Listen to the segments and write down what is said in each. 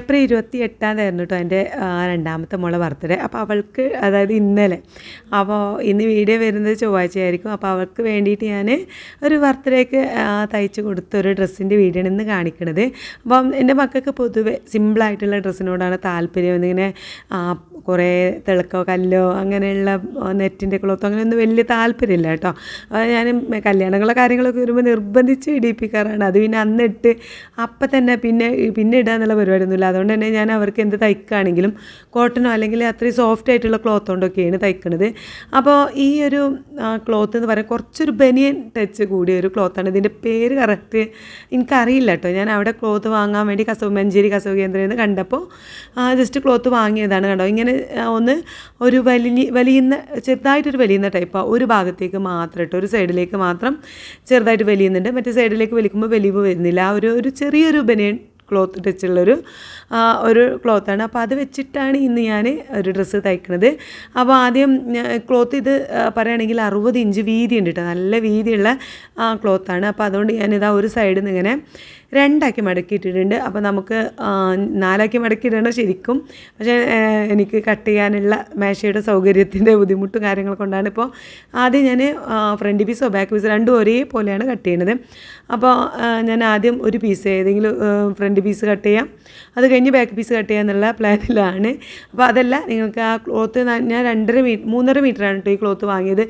April ഇരുപത്തി എട്ടാം തീയതി കേട്ടോ എന്റെ രണ്ടാമത്തെ മോളെ ബർത്ത്ഡേ. അപ്പോൾ അവൾക്ക് അതായത് ഇന്നലെ അപ്പോൾ ഇന്ന് വീഡിയോ വരുന്നത് ചൊവ്വാഴ്ചയായിരിക്കും. അപ്പോൾ അവൾക്ക് വേണ്ടിയിട്ട് ഞാൻ ഒരു ബർത്ത്ഡേക്ക് തയ്ച്ച് കൊടുത്ത ഒരു ഡ്രസ്സിന്റെ വീഡിയോ ഇന്ന് കാണിക്കണത്. അപ്പം എന്റെ മക്കൾക്ക് പൊതുവെ സിമ്പിളായിട്ടുള്ള ഡ്രസ്സിനോടാണ് താല്പര്യം. എന്നിങ്ങനെ കുറേ തിളക്കോ കല്ലോ അങ്ങനെയുള്ള നെറ്റിന്റെ ക്ലോത്തോ അങ്ങനെയൊന്നും വലിയ താല്പര്യമില്ല കേട്ടോ ഞാൻ കല്യാണങ്ങളോ കാര്യങ്ങളൊക്കെ വരുമ്പോൾ നിർബന്ധിച്ച് ഇടിയിപ്പിക്കാറാണ്. അത് പിന്നെ അന്നിട്ട് അപ്പം തന്നെ പിന്നെ പിന്നെ ഇടുക എന്നുള്ള പരിപാടിയൊന്നുമില്ല. അതുകൊണ്ട് തന്നെ ഞാൻ അവർക്ക് എന്ത് തയ്ക്കുകയാണെങ്കിലും കോട്ടനോ അല്ലെങ്കിൽ അത്രയും സോഫ്റ്റ് ആയിട്ടുള്ള ക്ലോത്ത് കൊണ്ടൊക്കെയാണ് തയ്ക്കുന്നത് അപ്പോൾ ഈ ഒരു ക്ലോത്ത് എന്ന് പറയുന്നത് കുറച്ചൊരു ബനിയൻ ടച്ച് കൂടിയ ഒരു ക്ലോത്താണ് ഇതിന്റെ പേര് കറക്റ്റ് എനിക്കറിയില്ല കേട്ടോ ഞാൻ അവിടെ ക്ലോത്ത് വാങ്ങാൻ വേണ്ടി കസവ് മഞ്ചേരി കസവ് കേന്ദ്രയിൽ നിന്ന് കണ്ടപ്പോൾ ജസ്റ്റ് ക്ലോത്ത് വാങ്ങിയതാണ് കണ്ടോ. ഇങ്ങനെ ഒന്ന് ഒരു വലിയ വലിയുന്ന ചെറുതായിട്ടൊരു വലിയുന്ന ടൈപ്പാണ് ഒരു ഭാഗത്തേക്ക് മാത്രം കേട്ടോ ഒരു സൈഡിലേക്ക് മാത്രം ചെറുതായിട്ട് വലിയുന്നുണ്ട്. മറ്റേ സൈഡിലേക്ക് വലിക്കുമ്പോൾ വലിവ് വരുന്നില്ല. ആ ഒരു ഒരു ചെറിയൊരു ബനിയൻ ക്ലോത്ത് ടച്ചുള്ളൊരു ഒരു ക്ലോത്താണ് അപ്പോൾ അത് വെച്ചിട്ടാണ് ഇന്ന് ഞാൻ ഒരു ഡ്രസ്സ് തയ്ക്കുന്നത് അപ്പോൾ ആദ്യം ക്ലോത്ത് ഇത് പറയുകയാണെങ്കിൽ അറുപത് ഇഞ്ച് വീതി ഉണ്ട് കേട്ടോ നല്ല വീതിയുള്ള ക്ലോത്താണ് അപ്പോൾ അതുകൊണ്ട് ഞാനിതാ ഒരു സൈഡിൽ നിന്ന് ഇങ്ങനെ രണ്ടാക്കി മടക്കിയിട്ടിട്ടുണ്ട്. അപ്പോൾ നമുക്ക് നാലാക്കി മടക്കിയിടണം ശരിക്കും. പക്ഷേ എനിക്ക് കട്ട് ചെയ്യാനുള്ള മേശയുടെ സൗകര്യത്തിന്റെ ബുദ്ധിമുട്ടും കാര്യങ്ങൾ കൊണ്ടാണ് ഇപ്പോൾ ആദ്യം ഞാൻ ഫ്രണ്ട് പീസോ ബാക്ക് പീസോ രണ്ടും ഒരേപോലെയാണ് കട്ട് ചെയ്യണത്. അപ്പോൾ ഞാൻ ആദ്യം ഒരു പീസ് ഏതെങ്കിലും ഫ്രണ്ട് പീസ് കട്ട് ചെയ്യാം. അത് കഴിഞ്ഞ് ബാക്ക് പീസ് കട്ട് ചെയ്യാമെന്നുള്ള പ്ലാനിലാണ്. അപ്പോൾ അതല്ല നിങ്ങൾക്ക് ആ ക്ലോത്ത് ഞാൻ രണ്ടര മീറ്റർ മൂന്നര മീറ്ററാണ് കേട്ടോ ഈ ക്ലോത്ത് വാങ്ങിയത്.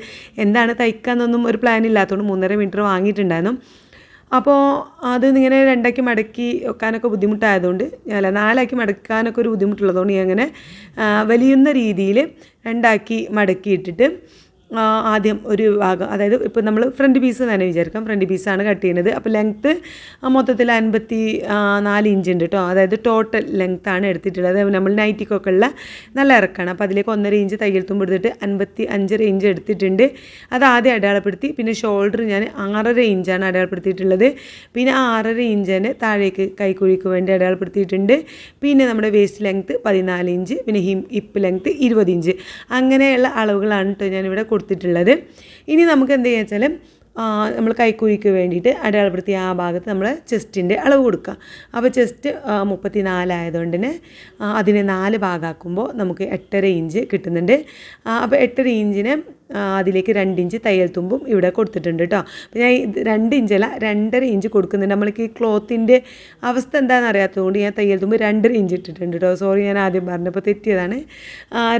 എന്താണ് തയ്ക്കാന്നൊന്നും ഒരു പ്ലാൻ ഇല്ലാത്തതുകൊണ്ട് മൂന്നര മീറ്റർ വാങ്ങിയിട്ടുണ്ടായിരുന്നു. അപ്പോൾ അത് ഇങ്ങനെ രണ്ടാക്കി മടക്കി വെക്കാനൊക്കെ ബുദ്ധിമുട്ടായതുകൊണ്ട് അല്ല നാലാക്കി മടക്കാനൊക്കെ ഒരു ബുദ്ധിമുട്ടുള്ളതുകൊണ്ട് ഞാൻ അങ്ങനെ വലിയുന്ന രീതിയിൽ രണ്ടാക്കി മടക്കിയിട്ടിട്ട് ആദ്യം ഒരു ഭാഗം. അതായത് ഇപ്പോൾ നമ്മൾ ഫ്രണ്ട് പീസ് തന്നെ വിചാരിക്കാം. ഫ്രണ്ട് പീസാണ് കട്ട് ചെയ്യുന്നത്. അപ്പോൾ ലെങ്ത്ത് മൊത്തത്തിൽ അൻപത്തി നാല് ഇഞ്ച് ഉണ്ട് കേട്ടോ അതായത് ടോട്ടൽ ലെങ്ത്താണ് എടുത്തിട്ടുള്ളത്. നമ്മൾ നൈറ്റിക്കൊക്കെ ഉള്ള നല്ല ഇറക്കാണ്. അപ്പോൾ അതിലേക്ക് ഒന്നര ഇഞ്ച് തയ്യൽ തുമ്പ് എടുത്തിട്ട് അൻപത്തി അഞ്ചര ഇഞ്ച് എടുത്തിട്ടുണ്ട്. അത് ആദ്യം അടയാളപ്പെടുത്തി. പിന്നെ ഷോൾഡർ ഞാൻ ആറര ഇഞ്ചാണ് അടയാളപ്പെടുത്തിയിട്ടുള്ളത്. പിന്നെ ആറര ഇഞ്ചിന് താഴേക്ക് കൈക്കുഴിക്ക് വേണ്ടി അടയാളപ്പെടുത്തിയിട്ടുണ്ട്. പിന്നെ നമ്മുടെ വേസ്റ്റ് ലെങ്ത്ത് പതിനാല് ഇഞ്ച് പിന്നെ ഹിം ഹിപ്പ് ലെങ്ത്ത് ഇരുപത് ഇഞ്ച് അങ്ങനെയുള്ള അളവുകളാണ് കേട്ടോ ഞാനിവിടെ കൊടുത്തിട്ടുള്ളത്. ഇനി നമുക്ക് എന്ത് ചെയ്യുക വെച്ചാൽ നമ്മൾ കൈക്കുഴിക്ക് വേണ്ടിയിട്ട് അടയാളപ്പെടുത്തിയ ആ ഭാഗത്ത് നമ്മൾ ചെസ്റ്റിന്റെ അളവ് കൊടുക്കുക. അപ്പോൾ ചെസ്റ്റ് മുപ്പത്തി നാലായതുകൊണ്ട് തന്നെ അതിനെ നാല് ഭാഗമാക്കുമ്പോൾ നമുക്ക് എട്ടര ഇഞ്ച് കിട്ടുന്നുണ്ട്. അപ്പോൾ എട്ടര ഇഞ്ചിന് അതിലേക്ക് രണ്ട് ഇഞ്ച് തയ്യൽ തുമ്പും ഇവിടെ കൊടുത്തിട്ടുണ്ട് കേട്ടോ അപ്പോൾ ഞാൻ രണ്ട് ഇഞ്ചല്ല രണ്ടര ഇഞ്ച് കൊടുക്കുന്നുണ്ട്. നമ്മൾക്ക് ഈ ക്ലോത്തിന്റെ അവസ്ഥ എന്താണെന്ന് അറിയാത്തതുകൊണ്ട് ഞാൻ തയ്യൽ തുമ്പ് രണ്ടര ഇഞ്ച് ഇട്ടിട്ടുണ്ട് കേട്ടോ സോറി ഞാൻ ആദ്യം പറഞ്ഞപ്പോൾ തെറ്റിയതാണ്.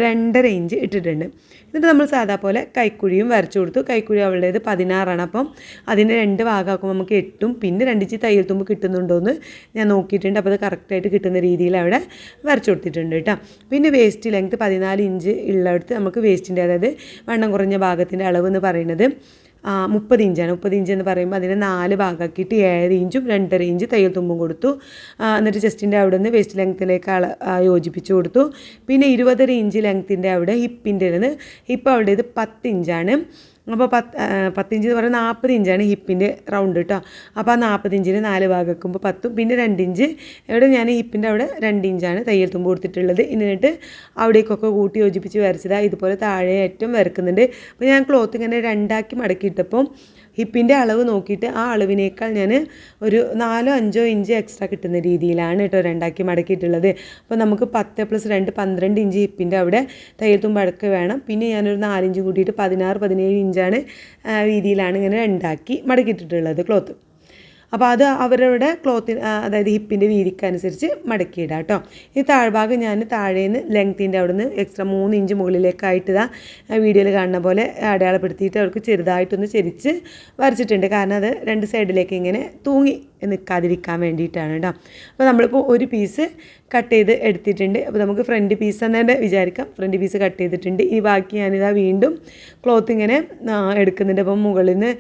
രണ്ടര ഇഞ്ച് ഇട്ടിട്ടുണ്ട്. എന്നിട്ട് നമ്മൾ സാധാ പോലെ കൈക്കുഴിയും വരച്ചു കൊടുത്തു. കൈക്കുഴി അവളുടേത് പതിനാറാണ്. അപ്പം അതിന്റെ രണ്ട് ഭാഗമാക്കുമ്പോൾ നമുക്ക് എട്ടും പിന്നെ രണ്ടിഞ്ച് തയ്യൽ തുമ്പ് കിട്ടുന്നുണ്ടോ എന്ന് ഞാൻ നോക്കിയിട്ടുണ്ട്. അപ്പോൾ അത് കറക്റ്റായിട്ട് കിട്ടുന്ന രീതിയിൽ അവിടെ വരച്ചു കൊടുത്തിട്ടുണ്ട് കേട്ടോ പിന്നെ വേസ്റ്റ് ലെങ്ത് പതിനാല് ഇഞ്ച് ഉള്ളിടത്ത് നമുക്ക് വേസ്റ്റിന്റെ അതായത് വണ്ണം കുറഞ്ഞ ഭാഗത്തിന്റെ അളവ് എന്ന് പറയുന്നത് മുപ്പത് ഇഞ്ചാണ്. മുപ്പത് ഇഞ്ച് എന്ന് പറയുമ്പോൾ അതിനെ നാല് ഭാഗമാക്കിയിട്ട് ഏഴ് ഇഞ്ചും രണ്ടര ഇഞ്ച് തയ്യൽ തുമ്പും കൊടുത്തു. എന്നിട്ട് ചെസ്റ്റിന്റെ അവിടെ നിന്ന് വേസ്റ്റ് ലെങ്ത്തിലേക്ക് അള യോജിപ്പിച്ച് കൊടുത്തു. പിന്നെ ഇരുപതര ഇഞ്ച് ലെങ്ത്തിന്റെ അവിടെ ഹിപ്പിന്റെ ഹിപ്പ് ഇത് പത്ത് ഇഞ്ചാണ്. അപ്പോൾ പത്ത് പത്തിഞ്ച് എന്ന് പറയുന്നത് നാൽപ്പത് ഇഞ്ചാണ് ഹിപ്പിന്റെ റൗണ്ട് കേട്ടോ അപ്പോൾ ആ നാൽപ്പത് ഇഞ്ചിന് നാല് ഭാഗക്കുമ്പോൾ പത്തും പിന്നെ രണ്ട് ഇഞ്ച് ഇവിടെ ഞാൻ ഹിപ്പിന്റെ അവിടെ രണ്ട് ഇഞ്ചാണ് തയ്യൽ തുമ്പ് കൊടുത്തിട്ടുള്ളത്. എന്നിട്ട് അവിടേക്കൊക്കെ കൂട്ടി യോജിപ്പിച്ച് വരച്ചതാണ് ഇതുപോലെ താഴെ ഏറ്റവും വരക്കുന്നുണ്ട്. അപ്പോൾ ഞാൻ ക്ലോത്ത് ഇങ്ങനെ രണ്ടാക്കി മടക്കിയിട്ടപ്പോൾ ഹിപ്പിന്റെ അളവ് നോക്കിയിട്ട് ആ അളവിനേക്കാൾ ഞാൻ ഒരു നാലോ അഞ്ചോ ഇഞ്ച് എക്സ്ട്രാ കിട്ടുന്ന രീതിയിലാണ് കേട്ടോ രണ്ടാക്കി മടക്കിയിട്ടുള്ളത്. അപ്പോൾ നമുക്ക് പത്ത് പ്ലസ് രണ്ട് പന്ത്രണ്ട് ഇഞ്ച് ഹിപ്പിന്റെ അവിടെ തയ്യൽ തുമ്പടക്ക് വേണം. പിന്നെ ഞാനൊരു നാലിഞ്ച് കൂട്ടിയിട്ട് പതിനാറ് പതിനേഴ് ഇഞ്ചാണ് രീതിയിലാണ് ഇങ്ങനെ രണ്ടാക്കി മടക്കിയിട്ടിട്ടുള്ളത് ക്ലോത്ത് അപ്പോൾ അത് അവരുടെ ക്ലോത്തിന് അതായത് ഹിപ്പിന്റെ വീതിക്കനുസരിച്ച് മടക്കിയിടാം കേട്ടോ. ഈ താഴ്ഭാഗം ഞാൻ താഴേന്ന് ലെങ്ത്തിന്റെ അവിടെ നിന്ന് എക്സ്ട്രാ മൂന്ന് ഇഞ്ച് മുകളിലേക്കായിട്ട് ഇതാ വീഡിയോയിൽ കാണുന്ന പോലെ അടയാളപ്പെടുത്തിയിട്ട് അവർക്ക് ചെറുതായിട്ടൊന്ന് ചെരിച്ച് വരച്ചിട്ടുണ്ട്. കാരണം അത് രണ്ട് സൈഡിലേക്ക് ഇങ്ങനെ തൂങ്ങി നിൽക്കാതിരിക്കാൻ വേണ്ടിയിട്ടാണ് കേട്ടോ അപ്പോൾ നമ്മളിപ്പോൾ ഒരു പീസ് കട്ട് ചെയ്ത് എടുത്തിട്ടുണ്ട്. അപ്പോൾ നമുക്ക് ഫ്രണ്ട് പീസ് എന്നെ വിചാരിക്കാം. ഫ്രണ്ട് പീസ് കട്ട് ചെയ്തിട്ടുണ്ട്. ഈ ബാക്കി ഞാനിതാ വീണ്ടും ക്ലോത്ത് ഇങ്ങനെ എടുക്കുന്നുണ്ട്. അപ്പം മുകളിൽ നിന്ന്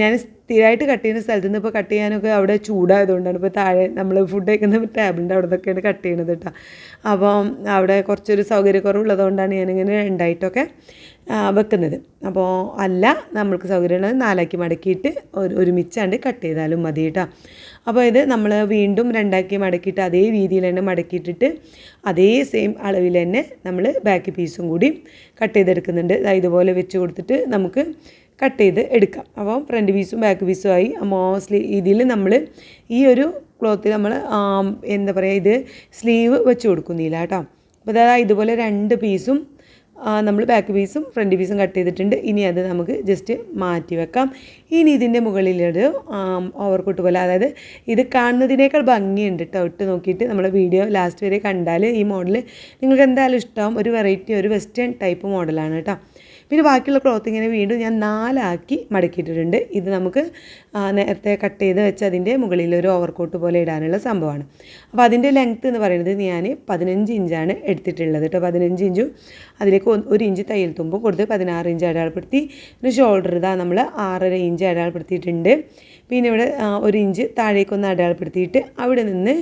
ഞാൻ സ്ഥിരമായിട്ട് കട്ട് ചെയ്യുന്ന സ്ഥലത്ത് നിന്ന് ഇപ്പോൾ കട്ട് ചെയ്യാനൊക്കെ അവിടെ ചൂടായതുകൊണ്ടാണ്. ഇപ്പോൾ താഴെ നമ്മൾ ഫുഡ് കഴിക്കുന്ന ടേബിളിന്റെ അവിടെ നിന്നൊക്കെയാണ് കട്ട് ചെയ്യുന്നത് കേട്ടോ അപ്പം അവിടെ കുറച്ചൊരു സൗകര്യക്കുറവുള്ളതുകൊണ്ടാണ് ഞാനിങ്ങനെ രണ്ടായിട്ടൊക്കെ വെക്കുന്നത്. അപ്പോൾ അല്ല നമ്മൾക്ക് സൗകര്യമുള്ളത് നാലാക്കി മടക്കിയിട്ട് ഒരു ഒരുമിച്ചാണ്ട് കട്ട് ചെയ്താലും മതി കേട്ടോ അപ്പോൾ ഇത് നമ്മൾ വീണ്ടും രണ്ടാക്കി മടക്കിയിട്ട് അതേ രീതിയിൽ തന്നെ മടക്കിയിട്ടിട്ട് അതേ സെയിം അളവിൽ തന്നെ നമ്മൾ ബാക്കി പീസും കൂടി കട്ട് ചെയ്തെടുക്കുന്നുണ്ട്. ഇതുപോലെ വെച്ച് കൊടുത്തിട്ട് നമുക്ക് കട്ട് ചെയ്ത് എടുക്കാം. അപ്പോൾ ഫ്രണ്ട് പീസും ബാക്ക് പീസും ആയി. മോസ്റ്റ്ലി ഇതിൽ നമ്മൾ ഈ ഒരു ക്ലോത്തിൽ നമ്മൾ എന്താ പറയുക ഇത് സ്ലീവ് വെച്ച് കൊടുക്കുന്നില്ല കേട്ടോ അപ്പോൾ അതായത് ഇതുപോലെ രണ്ട് പീസും നമ്മൾ ബാക്ക് പീസും ഫ്രണ്ട് പീസും കട്ട് ചെയ്തിട്ടുണ്ട്. ഇനി അത് നമുക്ക് ജസ്റ്റ് മാറ്റി വെക്കാം. ഇനി ഇതിന്റെ മുകളിലൊരു ഓവർകോട്ട് പോലെ അതായത് ഇത് കാണുന്നതിനേക്കാൾ ഭംഗിയുണ്ട് കേട്ടോ ഇട്ട് നോക്കിയിട്ട് നമ്മുടെ വീഡിയോ ലാസ്റ്റ് വരെ കണ്ടാൽ ഈ മോഡൽ നിങ്ങൾക്ക് എന്തായാലും ഇഷ്ടമാവും. ഒരു വെറൈറ്റി ഒരു വെസ്റ്റേൺ ടൈപ്പ് മോഡലാണ് കേട്ടോ പിന്നെ ബാക്കിയുള്ള ക്ലോത്ത് ഇങ്ങനെ വീണ്ടും ഞാൻ നാലാക്കി മടക്കിയിട്ടിട്ടുണ്ട്. ഇത് നമുക്ക് നേരത്തെ കട്ട് ചെയ്ത് വെച്ച് അതിന്റെ മുകളിൽ ഒരു ഓവർകോട്ട് പോലെ ഇടാനുള്ള സംഭവമാണ്. അപ്പോൾ അതിന്റെ ലെങ്ത്ത് എന്ന് പറയുന്നത് ഞാൻ പതിനഞ്ച് ഇഞ്ചാണ് എടുത്തിട്ടുള്ളത് കേട്ടോ. പതിനഞ്ച് ഇഞ്ചും അതിലേക്ക് ഒരു ഇഞ്ച് തയ്യൽ തുമ്പ് കൊടുത്ത് പതിനാറ് ഇഞ്ച് അടയാളപ്പെടുത്തി. പിന്നെ ഷോൾഡർ ഇതാ നമ്മൾ ആറര ഇഞ്ച് അടയാളപ്പെടുത്തിയിട്ടുണ്ട്. പിന്നെ ഇവിടെ ഒരു ഇഞ്ച് താഴേക്കൊന്ന് അടയാളപ്പെടുത്തിയിട്ട് അവിടെ നിന്ന്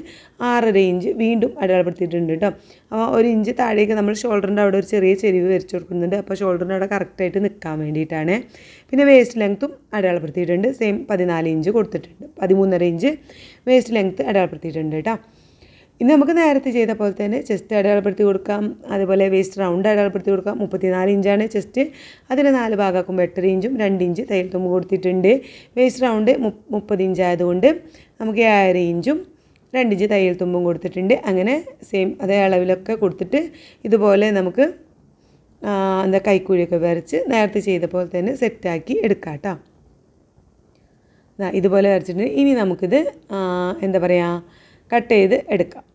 ആറര ഇഞ്ച് വീണ്ടും അടയാളപ്പെടുത്തിയിട്ടുണ്ട് കേട്ടോ. അപ്പോൾ ഒരു ഇഞ്ച് താഴേക്ക് നമ്മൾ ഷോൾഡറിന്റെ അവിടെ ഒരു ചെറിയ ചെരിവ് വരച്ച് കൊടുക്കുന്നുണ്ട്. അപ്പോൾ ഷോൾഡറിന്റെ അവിടെ കറക്റ്റായിട്ട് നിൽക്കാൻ വേണ്ടിയിട്ടാണ്. പിന്നെ വേസ്റ്റ് ലെങ്ത്തും അടയാളപ്പെടുത്തിയിട്ടുണ്ട്. സെയിം പതിനാല് ഇഞ്ച് കൊടുത്തിട്ടുണ്ട്. പതിമൂന്നര ഇഞ്ച് വേസ്റ്റ് ലെങ്ത്ത് അടയാളപ്പെടുത്തിയിട്ടുണ്ട് കേട്ടോ. ഇന്ന് നമുക്ക് നേരത്തെ ചെയ്ത പോലെ തന്നെ ചെസ്റ്റ് അടയാളപ്പെടുത്തി കൊടുക്കാം. അതുപോലെ വേസ്റ്റ് റൗണ്ട് അടയാളപ്പെടുത്തി കൊടുക്കാം. മുപ്പത്തിനാല് ഇഞ്ചാണ് ചെസ്റ്റ് അതിന് നാല് ഭാഗമാക്കുമ്പോൾ എട്ടര ഇഞ്ചും രണ്ട് ഇഞ്ച് തയ്യൽ തുമ്പ് കൊടുത്തിട്ടുണ്ട്. വേസ്റ്റ് റൗണ്ട് മുപ്പത് ഇഞ്ചായതുകൊണ്ട് നമുക്ക് ഏഴര ഇഞ്ചും രണ്ട് ഇഞ്ച് തയ്യൽ തുമ്പും കൊടുത്തിട്ടുണ്ട്. അങ്ങനെ സെയിം അതേ അളവിലൊക്കെ കൊടുത്തിട്ട് ഇതുപോലെ നമുക്ക് എന്താ കൈക്കൂലിയൊക്കെ വരച്ച് നേരത്തെ ചെയ്ത പോലെ തന്നെ സെറ്റാക്കി എടുക്കാം കേട്ടോ ഇതുപോലെ വരച്ചിട്ടുണ്ട്. ഇനി നമുക്കിത് എന്താ പറയുക കട്ട് ചെയ്ത് എടുക്കാം.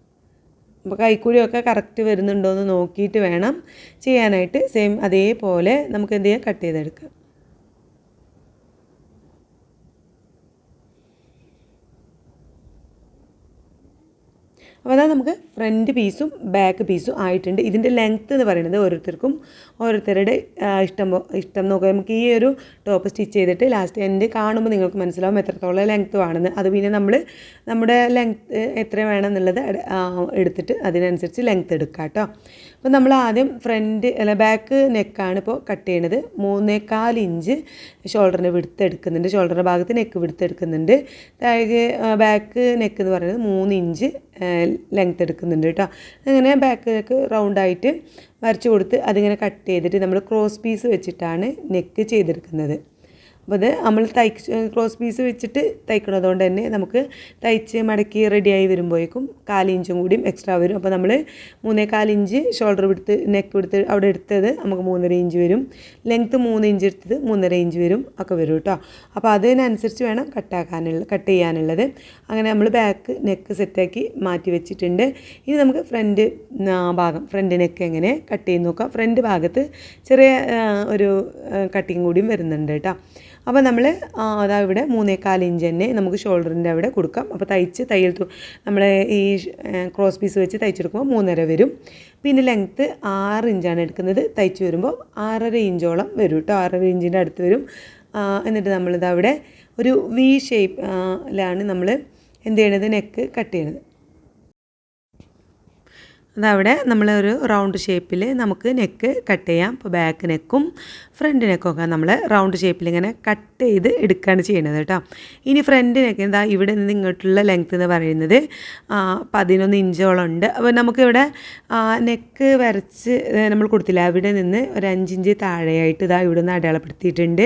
അപ്പോൾ കൈക്കൂലിയൊക്കെ കറക്റ്റ് വരുന്നുണ്ടോ എന്ന് നോക്കിയിട്ട് വേണം ചെയ്യാനായിട്ട്. സെയിം അതേപോലെ നമുക്ക് എന്ത് ചെയ്യാം? കട്ട് ചെയ്തെടുക്കാം. അപ്പോൾ അതാ നമുക്ക് ഫ്രണ്ട് പീസും ബാക്ക് പീസും ആയിട്ടുണ്ട്. ഇതിന്റെ ലെങ്ത്ത് എന്ന് പറയുന്നത് ഓരോരുത്തർക്കും ഓരോരുത്തരുടെ ഇഷ്ടം ഇഷ്ടം നോക്കുക. നമുക്ക് ഈ ഒരു ടോപ്പ് സ്റ്റിച്ച് ചെയ്തിട്ട് ലാസ്റ്റ് എന്റെ കാണുമ്പോൾ നിങ്ങൾക്ക് മനസ്സിലാവും എത്രത്തോളം ലെങ്ത്ത് വേണമെന്ന്. അത് പിന്നെ നമ്മൾ നമ്മുടെ ലെങ്ത്ത് എത്ര വേണമെന്നുള്ളത് എടുത്തിട്ട് അതിനനുസരിച്ച് ലെങ്ത്ത് എടുക്കാം കേട്ടോ. അപ്പോൾ നമ്മൾ ആദ്യം ഫ്രണ്ട് അല്ല ബാക്ക് നെക്കാണ് ഇപ്പോൾ കട്ട് ചെയ്യണത്. മൂന്നേകാൽ ഇഞ്ച് ഷോൾഡറിന്റെ വിടുത്ത് എടുക്കുന്നുണ്ട്. ഷോൾഡറിന്റെ ഭാഗത്ത് നെക്ക് വിടുത്ത് എടുക്കുന്നുണ്ട്. താഴെ ബാക്ക് നെക്ക് എന്ന് പറയുന്നത് മൂന്ന് ഇഞ്ച് ലെങ്ത് എടുക്കുന്നുണ്ട് കേട്ടോ അങ്ങനെ ബാക്ക് റൗണ്ടായിട്ട് വരച്ച് കൊടുത്ത് അതിങ്ങനെ കട്ട് ചെയ്തിട്ട് നമ്മൾ ക്രോസ് പീസ് വെച്ചിട്ടാണ് നെക്ക് ചെയ്തെടുക്കുന്നത്. അപ്പോൾ അത് നമ്മൾ തയ്ച്ച് ക്രോസ് പീസ് വെച്ചിട്ട് തയ്ക്കണതുകൊണ്ട് തന്നെ നമുക്ക് തയ്ച്ച് മടക്കി റെഡിയായി വരുമ്പോഴേക്കും കാലിഞ്ചും കൂടിയും എക്സ്ട്രാ വരും. അപ്പോൾ നമ്മൾ മൂന്നേ കാലിഞ്ച് ഷോൾഡർ വിടുത്ത് നെക്ക് വിടുത്ത് അവിടെ എടുത്തത് നമുക്ക് മൂന്നര ഇഞ്ച് വരും. ലെങ്ത്ത് മൂന്ന് ഇഞ്ച് എടുത്തത് മൂന്നര ഇഞ്ച് വരും ഒക്കെ വരും കേട്ടോ. അപ്പോൾ അതിനനുസരിച്ച് വേണം കട്ടാക്കാനുള്ള കട്ട് ചെയ്യാനുള്ളത്. അങ്ങനെ നമ്മൾ ബാക്ക് നെക്ക് സെറ്റാക്കി മാറ്റി വെച്ചിട്ടുണ്ട്. ഇനി നമുക്ക് ഫ്രണ്ട് ഭാഗം ഫ്രണ്ട് നെക്ക് എങ്ങനെ കട്ട് ചെയ്ത് നോക്കാം. ഫ്രണ്ട് ഭാഗത്ത് ചെറിയ ഒരു കട്ടിങ് കൂടിയും വരുന്നുണ്ട് കേട്ടോ. അപ്പോൾ നമ്മൾ അതാ ഇവിടെ മൂന്നേകാൽ ഇഞ്ച് തന്നെ നമുക്ക് ഷോൾഡറിന്റെ അവിടെ കൊടുക്കാം. അപ്പോൾ തയ്ച്ച് തയ്യൽ നമ്മൾ ഈ ക്രോസ് പീസ് വെച്ച് തയ്ച്ചെടുക്കുമ്പോൾ മൂന്നര വരും. പിന്നെ ലെങ്ത്ത് ആറ് ഇഞ്ചാണ് എടുക്കുന്നത്. തയ്ച്ച് വരുമ്പോൾ ആറര ഇഞ്ചോളം വരും കേട്ടോ ആറര ഇഞ്ചിന്റെ അടുത്ത് വരും. എന്നിട്ട് നമ്മളിത് അവിടെ ഒരു വി ഷേപ്പിലാണ് നമ്മൾ എന്ത് ചെയ്യണത്? നെക്ക് കട്ട് ചെയ്യണത്. അതവിടെ നമ്മൾ ഒരു റൗണ്ട് ഷേപ്പിൽ നമുക്ക് നെക്ക് കട്ട് ചെയ്യാം. ഇപ്പോൾ ബാക്ക് നെക്കും ഫ്രണ്ട് നെക്കൊക്കെ നമ്മൾ റൗണ്ട് ഷേപ്പിൽ ഇങ്ങനെ കട്ട് ചെയ്ത് എടുക്കുകയാണ് ചെയ്യുന്നത് കേട്ടോ. ഇനി ഫ്രണ്ട് നെക്ക് എന്താ ഇവിടെ നിന്ന് ഇങ്ങോട്ടുള്ള ലെങ്ത്ത് എന്ന് പറയുന്നത് പതിനൊന്ന് ഇഞ്ചോളം ഉണ്ട്. അപ്പോൾ നമുക്കിവിടെ നെക്ക് വരച്ച് നമ്മൾ കൊടുത്തില്ല? അവിടെ നിന്ന് ഒരു അഞ്ചിഞ്ച് താഴെയായിട്ട് ഇതാ ഇവിടെ നിന്ന് അടയാളപ്പെടുത്തിയിട്ടുണ്ട്.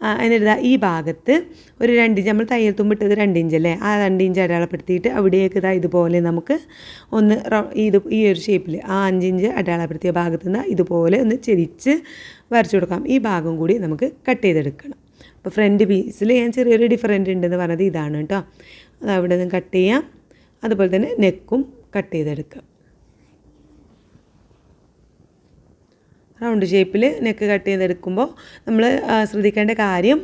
എന്നിട്ട് ഈ ഭാഗത്ത് ഒരു രണ്ട് ഇഞ്ച് നമ്മൾ തയ്യൽ തുമ്പിട്ടത് രണ്ട് ഇഞ്ചല്ലേ ആ രണ്ട് ഇഞ്ച് അടയാളപ്പെടുത്തിയിട്ട് അവിടേക്ക് ഇതാ ഇതുപോലെ നമുക്ക് ഒന്ന് ഇത് ഈ ഒരു ഷേപ്പിൽ ആ അഞ്ചിഞ്ച് അടയാളപ്പെടുത്തിയ ഭാഗത്ത് നിന്ന് ഇതുപോലെ ഒന്ന് ചെരിച്ച് വരച്ചു കൊടുക്കാം. ഈ ഭാഗം കൂടി നമുക്ക് കട്ട് ചെയ്തെടുക്കണം. അപ്പോൾ ഫ്രണ്ട് പീസിൽ ഞാൻ ചെറിയൊരു ഡിഫറന്റ് ഉണ്ടെന്ന് പറഞ്ഞത് ഇതാണ് കേട്ടോ. അത് അവിടെ നിന്ന് കട്ട് ചെയ്യാം. അതുപോലെ തന്നെ നെക്കും കട്ട് ചെയ്തെടുക്കാം. റൗണ്ട് ഷേപ്പിൽ നെക്ക് കട്ട് ചെയ്തെടുക്കുമ്പോൾ നമ്മൾ ശ്രദ്ധിക്കേണ്ട കാര്യം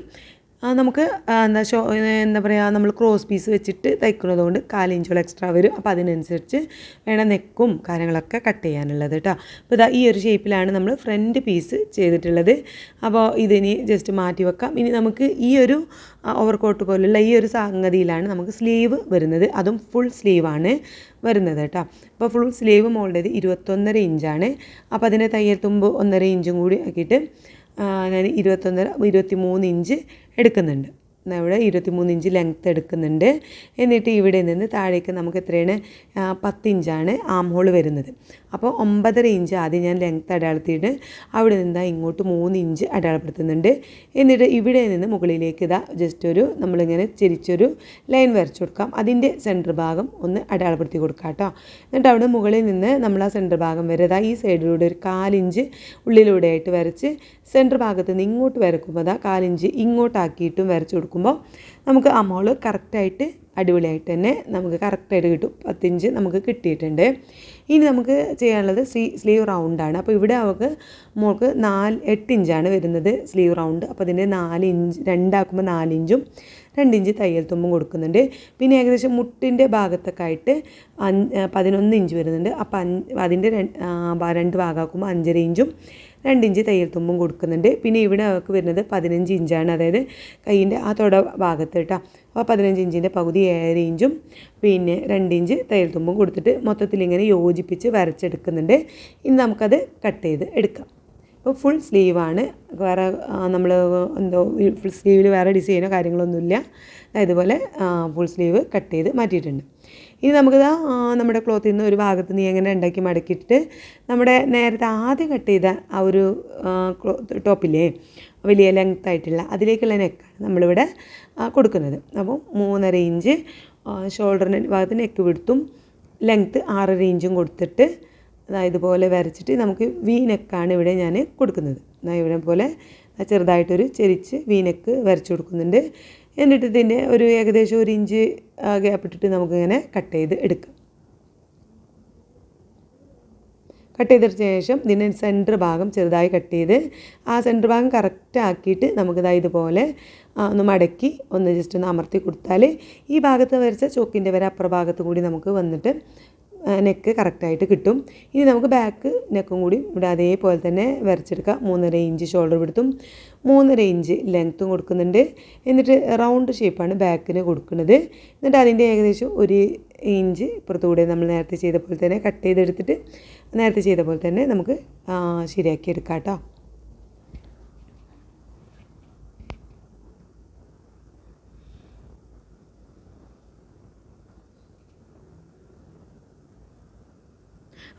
നമുക്ക് എന്താ ഷോ എന്താ പറയുക നമ്മൾ ക്രോസ് പീസ് വെച്ചിട്ട് തയ്ക്കുന്നത് കൊണ്ട് കാലിഞ്ചോളം എക്സ്ട്രാ വരും. അപ്പോൾ അതിനനുസരിച്ച് വേണം നെക്കും കാര്യങ്ങളൊക്കെ കട്ട് ചെയ്യാനുള്ളത് കേട്ടോ അപ്പോൾ ഇതാ ഈ ഒരു ഷേപ്പിലാണ് നമ്മൾ ഫ്രണ്ട് പീസ് ചെയ്തിട്ടുള്ളത്. അപ്പോൾ ഇതിനി ജസ്റ്റ് മാറ്റി വെക്കാം. ഇനി നമുക്ക് ഈ ഒരു ഓവർകോട്ട് പോലുള്ള ഈ ഒരു സംഗതിയിലാണ് നമുക്ക് സ്ലീവ് വരുന്നത്. അതും ഫുൾ സ്ലീവാണ് വരുന്നത് കേട്ടോ അപ്പോൾ ഫുൾ സ്ലീവ് മോളുടേത് ഇരുപത്തൊന്നര ഇഞ്ചാണ്. അപ്പോൾ അതിന്റെ തയ്യൽ തുമ്പ് ഒന്നര ഇഞ്ചും കൂടി ആക്കിയിട്ട് ഞാൻ ഇരുപത്തൊന്നര ഇരുപത്തി മൂന്ന് ഇഞ്ച് എടുക്കുന്നുണ്ട്. ഇവിടെ ഇരുപത്തിമൂന്ന് ഇഞ്ച് ലെങ്ത്ത് എടുക്കുന്നുണ്ട്. എന്നിട്ട് ഇവിടെ നിന്ന് താഴേക്ക് നമുക്ക് എത്രയാണ്? പത്ത് ഇഞ്ചാണ് ആം ഹോൾ വരുന്നത്. അപ്പോൾ ഒമ്പതര ഇഞ്ച് ആദ്യം ഞാൻ ലെങ്ത്ത് അടയാളത്തിയിട്ട് അവിടെ നിന്ന് ഇങ്ങോട്ട് മൂന്ന് ഇഞ്ച് അടയാളപ്പെടുത്തുന്നുണ്ട്. എന്നിട്ട് ഇവിടെ നിന്ന് മുകളിലേക്ക് ഇതാ ജസ്റ്റ് ഒരു നമ്മളിങ്ങനെ ചെരിച്ചൊരു ലൈൻ വരച്ചു കൊടുക്കാം. അതിന്റെ സെന്റർ ഭാഗം ഒന്ന് അടയാളപ്പെടുത്തി കൊടുക്കാം കേട്ടോ. എന്നിട്ട് അവിടെ മുകളിൽ നിന്ന് നമ്മൾ ആ സെന്റർ ഭാഗം വരെ ഇതാ ഈ സൈഡിലൂടെ ഒരു കാലിഞ്ച് ഉള്ളിലൂടെ ആയിട്ട് വരച്ച് സെന്റർ ഭാഗത്ത് നിന്ന് ഇങ്ങോട്ട് വരക്കുമ്പോൾ അതാ കാലിഞ്ച് ഇങ്ങോട്ടാക്കിയിട്ടും വരച്ച് കൊടുക്കുമ്പോൾ നമുക്ക് ആ മോൾ കറക്റ്റായിട്ട് അടിപൊളിയായിട്ട് തന്നെ നമുക്ക് കറക്റ്റായിട്ട് കിട്ടും. പത്തിഞ്ച് നമുക്ക് കിട്ടിയിട്ടുണ്ട്. ഇനി നമുക്ക് ചെയ്യാനുള്ളത് സ്ലീ സ്ലീവ് റൗണ്ടാണ് അപ്പോൾ ഇവിടെ അവൾക്ക് മോൾക്ക് നാല് എട്ട് ഇഞ്ചാണ് വരുന്നത് സ്ലീവ് റൗണ്ട്. അപ്പോൾ അതിന്റെ നാല് ഇഞ്ച് രണ്ടാക്കുമ്പോൾ നാലിഞ്ചും രണ്ട് ഇഞ്ച് തയ്യൽ തുമ്പും കൊടുക്കുന്നുണ്ട്. പിന്നെ ഏകദേശം മുട്ടിന്റെ ഭാഗത്തൊക്കെ ആയിട്ട് അഞ്ച് പതിനൊന്ന് ഇഞ്ച് വരുന്നുണ്ട്. അപ്പോൾ അഞ്ച് അതിന്റെ രണ്ട് ഭാഗമാക്കുമ്പോൾ അഞ്ചര ഇഞ്ചും രണ്ട് ഇഞ്ച് തയ്യൽ തുമ്പും കൊടുക്കുന്നുണ്ട്. പിന്നെ ഇവിടെ അവർക്ക് വരുന്നത് പതിനഞ്ച് ഇഞ്ചാണ്. അതായത് കൈയിന്റെ ആ തുട ഭാഗത്ത് കേട്ടോ. അപ്പോൾ പതിനഞ്ച് ഇഞ്ചിന്റെ പകുതി ഏഴര ഇഞ്ചും പിന്നെ രണ്ട് ഇഞ്ച് തയ്യൽ തുമ്പും കൊടുത്തിട്ട് മൊത്തത്തിൽ ഇങ്ങനെ യോജിപ്പിച്ച് വരച്ചെടുക്കുന്നുണ്ട്. ഇനി നമുക്കത് കട്ട് ചെയ്ത് എടുക്കാം. ഇപ്പോൾ ഫുൾ സ്ലീവാണ് വേറെ നമ്മൾ എന്തോ ഫുൾ സ്ലീവിൽ വേറെ ഡിസൈനോ കാര്യങ്ങളൊന്നുമില്ല. ഇതുപോലെ ഫുൾ സ്ലീവ് കട്ട് ചെയ്ത് മാറ്റിയിട്ടുണ്ട്. ഇനി നമുക്ക് നമ്മുടെ ക്ലോത്തിൽ നിന്ന് ഒരു ഭാഗത്ത് നീ എങ്ങനെ ഉണ്ടാക്കി മടക്കിയിട്ട് നമ്മുടെ നേരത്തെ ആദ്യം കട്ട് ചെയ്ത ആ ഒരു ടോപ്പില്ലേ വലിയ ലെങ്ത് ആയിട്ടുള്ള അതിലേക്കുള്ള നെക്കാണ് നമ്മളിവിടെ കൊടുക്കുന്നത്. അപ്പോൾ മൂന്നര ഇഞ്ച് ഷോൾഡറിന് ഭാഗത്ത് നെക്ക് വിടുത്തും ലെങ്ത്ത് ആറര ഇഞ്ചും കൊടുത്തിട്ട് ഇതുപോലെ വരച്ചിട്ട് നമുക്ക് വി നെക്കാണ് ഇവിടെ ഞാൻ കൊടുക്കുന്നത്. ഇവിടെ പോലെ ചെറുതായിട്ടൊരു ചെരിച്ച് വി നെക്ക് വരച്ചു കൊടുക്കുന്നുണ്ട്. എന്നിട്ട് ഇതിന്റെ ഒരു ഏകദേശം ഒരു ഇഞ്ച് ഗ്യാപ്പ് ഇട്ടിട്ട് നമുക്കിങ്ങനെ കട്ട് ചെയ്ത് എടുക്കാം. കട്ട് ചെയ്തതിന് ശേഷം ഇതിന്റെ സെന്റർ ഭാഗം ചെറുതായി കട്ട് ചെയ്ത് ആ സെന്റർ ഭാഗം കറക്റ്റ് ആക്കിയിട്ട് നമുക്കിതാ ഇതുപോലെ ഒന്ന് മടക്കി ഒന്ന് ജസ്റ്റ് ഒന്ന് അമർത്തി കൊടുത്താൽ ഈ ഭാഗത്ത് വരച്ച ചോക്കിന്റെ വരെ അപ്പുറ ഭാഗത്തും കൂടി നമുക്ക് വന്നിട്ട് നെക്ക് കറക്റ്റായിട്ട് കിട്ടും. ഇനി നമുക്ക് ബാക്ക് നെക്കും കൂടി ഇവിടെ അതേപോലെ തന്നെ വരച്ചെടുക്കാം. മൂന്നര ഇഞ്ച് ഷോൾഡർ വിടുത്തും മൂന്നര ഇഞ്ച് ലെങ്ത്തും കൊടുക്കുന്നുണ്ട്. എന്നിട്ട് റൗണ്ട് ഷേപ്പാണ് ബാക്കിന് കൊടുക്കുന്നത്. എന്നിട്ട് അതിന്റെ ഏകദേശം ഒരു ഇഞ്ച് ഇപ്പുറത്തുകൂടെ നമ്മൾ നേരത്തെ ചെയ്ത പോലെ തന്നെ കട്ട് ചെയ്തെടുത്തിട്ട് നേരത്തെ ചെയ്ത പോലെ തന്നെ നമുക്ക് ശരിയാക്കി എടുക്കാം കേട്ടോ